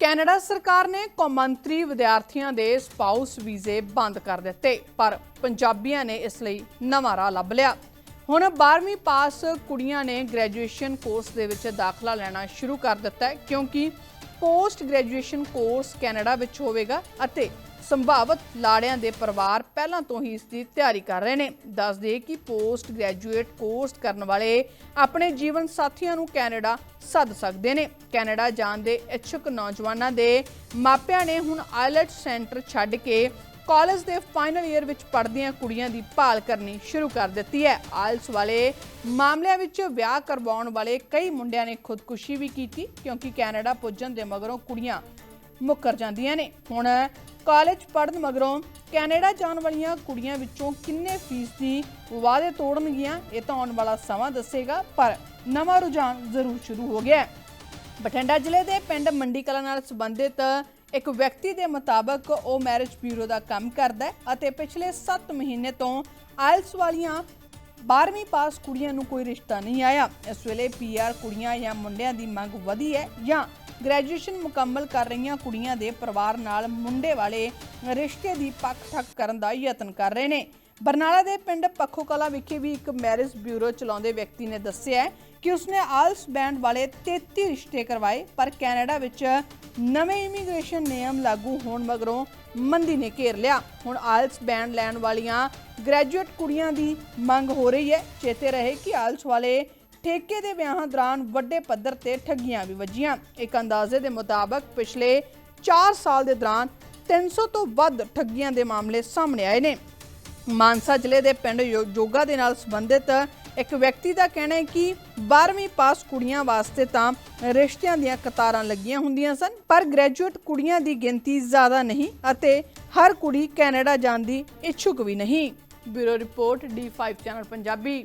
Canada ਸਰਕਾਰ ਨੇ ਕੌਮਾਂਤਰੀ ਵਿਦਿਆਰਥੀਆਂ ਦੇ ਸਪਾਊਸ ਵੀਜ਼ੇ ਬੰਦ ਕਰ ਦਿੱਤੇ, ਪਰ ਪੰਜਾਬੀਆਂ ਨੇ ਇਸ ਲਈ ਨਵਾਂ ਰਾਹ ਲੱਭ ਲਿਆ। ਹੁਣ 12ਵੀਂ ਪਾਸ ਕੁੜੀਆਂ ਨੇ ਗ੍ਰੈਜੂਏਸ਼ਨ ਕੋਰਸ ਦੇ ਵਿੱਚ ਦਾਖਲਾ ਲੈਣਾ ਸ਼ੁਰੂ ਕਰ ਦਿੱਤਾ ਹੈ, ਕਿਉਂਕਿ ਪੋਸਟ ਗ੍ਰੈਜੂਏਸ਼ਨ ਕੋਰਸ ਕੈਨੇਡਾ ਵਿੱਚ ਹੋਵੇਗਾ ਅਤੇ ਸੰਭਾਵਤ ਲਾੜਿਆਂ ਦੇ ਪਰਿਵਾਰ ਪਹਿਲਾਂ ਤੋਂ ਹੀ ਇਸ ਦੀ ਤਿਆਰੀ ਕਰ ਰਹੇ ਨੇ। ਦੱਸ ਦੇ ਕਿ ਪੋਸਟ ਗ੍ਰੈਜੂਏਟ ਕੋਰਸ ਕਰਨ ਵਾਲੇ ਆਪਣੇ ਜੀਵਨ ਸਾਥੀਆਂ ਨੂੰ ਕੈਨੇਡਾ ਸੱਦ ਸਕਦੇ ਨੇ। ਕੈਨੇਡਾ ਜਾਣ ਦੇ ਇੱਛੁਕ ਨੌਜਵਾਨਾਂ ਦੇ ਮਾਪਿਆਂ ਨੇ ਹੁਣ ਆਇਲਟ ਸੈਂਟਰ ਛੱਡ ਕੇ ਕਾਲਜ ਦੇ ਫਾਈਨਲ ਈਅਰ ਵਿੱਚ ਪੜ੍ਹਦੀਆਂ ਕੁੜੀਆਂ ਦੀ ਭਾਲ ਕਰਨੀ ਸ਼ੁਰੂ ਕਰ ਦਿੱਤੀ ਹੈ। ਆਇਲਸ ਵਾਲੇ ਮਾਮਲਿਆਂ ਵਿੱਚ ਵਿਆਹ ਕਰਵਾਉਣ ਵਾਲੇ ਕਈ ਮੁੰਡਿਆਂ ਨੇ ਖੁਦਕੁਸ਼ੀ ਵੀ ਕੀਤੀ ਕਿਉਂਕਿ ਕੈਨੇਡਾ ਪੁੱਜਣ ਦੇ ਮਗਰੋਂ ਕੁੜੀਆਂ ਮੁੱਕਰ ਜਾਂਦੀਆਂ ਨੇ। ਹੁਣ ਕਾਲਜ ਪੜ੍ਹਨ ਮਗਰੋਂ ਕੈਨੇਡਾ ਜਾਣ ਵਾਲੀਆਂ ਕੁੜੀਆਂ ਵਿੱਚੋਂ ਕਿੰਨੇ ਫੀਸਦੀ ਵਾਅਦੇ ਤੋੜਨਗੀਆਂ, ਇਹ ਤਾਂ ਆਉਣ ਵਾਲਾ ਸਮਾਂ ਦੱਸੇਗਾ, ਪਰ ਨਵਾਂ ਰੁਝਾਨ ਜ਼ਰੂਰ ਸ਼ੁਰੂ ਹੋ ਗਿਆ ਬਠਿੰਡਾ ਜ਼ਿਲ੍ਹੇ ਦੇ ਪਿੰਡ ਮੰਡੀ ਕਲਾਂ ਨਾਲ ਸੰਬੰਧਿਤ ਇੱਕ ਵਿਅਕਤੀ ਦੇ ਮੁਤਾਬਕ ਉਹ ਮੈਰਿਜ ਬਿਊਰੋ ਦਾ ਕੰਮ ਕਰਦਾ ਹੈ ਅਤੇ ਪਿਛਲੇ 7 ਮਹੀਨੇ ਤੋਂ ਆਇਲਸ ਵਾਲੀਆਂ 12ਵੀਂ ਪਾਸ ਕੁੜੀਆਂ ਨੂੰ ਕੋਈ ਰਿਸ਼ਤਾ ਨਹੀਂ ਆਇਆ। ਇਸ ਵੇਲੇ ਪੀਆਰ ਕੁੜੀਆਂ ਜਾਂ ਮੁੰਡਿਆਂ ਦੀ ਮੰਗ ਵਧੀ ਹੈ ਜਾਂ ਗ੍ਰੈਜੂਏਸ਼ਨ ਮੁਕੰਮਲ ਕਰ ਰਹੀਆਂ ਕੁੜੀਆਂ ਦੇ ਪਰਿਵਾਰ ਨਾਲ ਮੁੰਡੇ ਵਾਲੇ ਰਿਸ਼ਤੇ ਦੀ ਪੱਖ ਠੱਕ ਕਰਨ ਦਾ ਯਤਨ ਕਰ ਰਹੇ ਨੇ। ਬਰਨਾਲਾ ਦੇ ਪਿੰਡ ਪੱਖੋ ਕਲਾ ਵਿਖੇ ਵੀ ਇੱਕ ਮੈਰਿਜ ਬਿਊਰੋ ਚਲਾਉਂਦੇ ਵਿਅਕਤੀ ਨੇ ਦੱਸਿਆ ਕਿ ਉਸਨੇ ਆਲਸ ਬੈਂਡ ਵਾਲੇ 33 ਰਿਸ਼ਤੇ ਕਰਵਾਏ, ਪਰ ਕੈਨੇਡਾ ਵਿੱਚ ਨਵੇਂ ਇਮੀਗ੍ਰੇਸ਼ਨ ਨਿਯਮ ਲਾਗੂ ਹੋਣ ਮਗਰੋਂ ਮੰਦੀ ਨੇ ਘੇਰ ਲਿਆ। ਹੁਣ ਆਲਸ ਬੈਂਡ ਲੈਣ ਵਾਲੀਆਂ ਗ੍ਰੈਜੂਏਟ ਕੁੜੀਆਂ ਦੀ ਮੰਗ ਹੋ ਰਹੀ ਹੈ। ਚੇਤੇ ਰਹੇ ਕਿ ਆਲਸ ਵਾਲੇ ਠੇਕੇ ਦੇ ਵਿਆਹਾਂ ਦੌਰਾਨ ਵੱਡੇ ਪੱਧਰ ਤੇ ਠੱਗੀਆਂ ਵੀ ਵੱਜੀਆਂ। ਇੱਕ ਅੰਦਾਜ਼ੇ ਦੇ ਮੁਤਾਬਕ ਪਿਛਲੇ 4 ਸਾਲ ਦੇ ਦੌਰਾਨ 300 ਤੋਂ ਵੱਧ ਠੱਗੀਆਂ ਦੇ ਮਾਮਲੇ ਸਾਹਮਣੇ ਆਏ ਨੇ। ਮਾਨਸਾ ਜ਼ਿਲ੍ਹੇ ਦੇ ਪਿੰਡ ਜੋਗਾ ਦੇ ਨਾਲ ਸੰਬੰਧਿਤ ਇੱਕ ਵਿਅਕਤੀ ਦਾ ਕਹਿਣਾ ਹੈ ਕਿ 12ਵੀਂ ਪਾਸ ਕੁੜੀਆਂ ਵਾਸਤੇ ਤਾਂ ਰਿਸ਼ਤਿਆਂ ਦੀਆਂ ਕਤਾਰਾਂ ਲੱਗੀਆਂ ਹੁੰਦੀਆਂ ਸਨ, ਪਰ ਗ੍ਰੈਜੂਏਟ ਕੁੜੀਆਂ ਦੀ ਗਿਣਤੀ ਜ਼ਿਆਦਾ ਨਹੀਂ ਅਤੇ ਹਰ ਕੁੜੀ ਕੈਨੇਡਾ ਜਾਣ ਦੀ ਇੱਛੁਕ ਵੀ ਨਹੀਂ। Bureau report D5 channel Punjabi.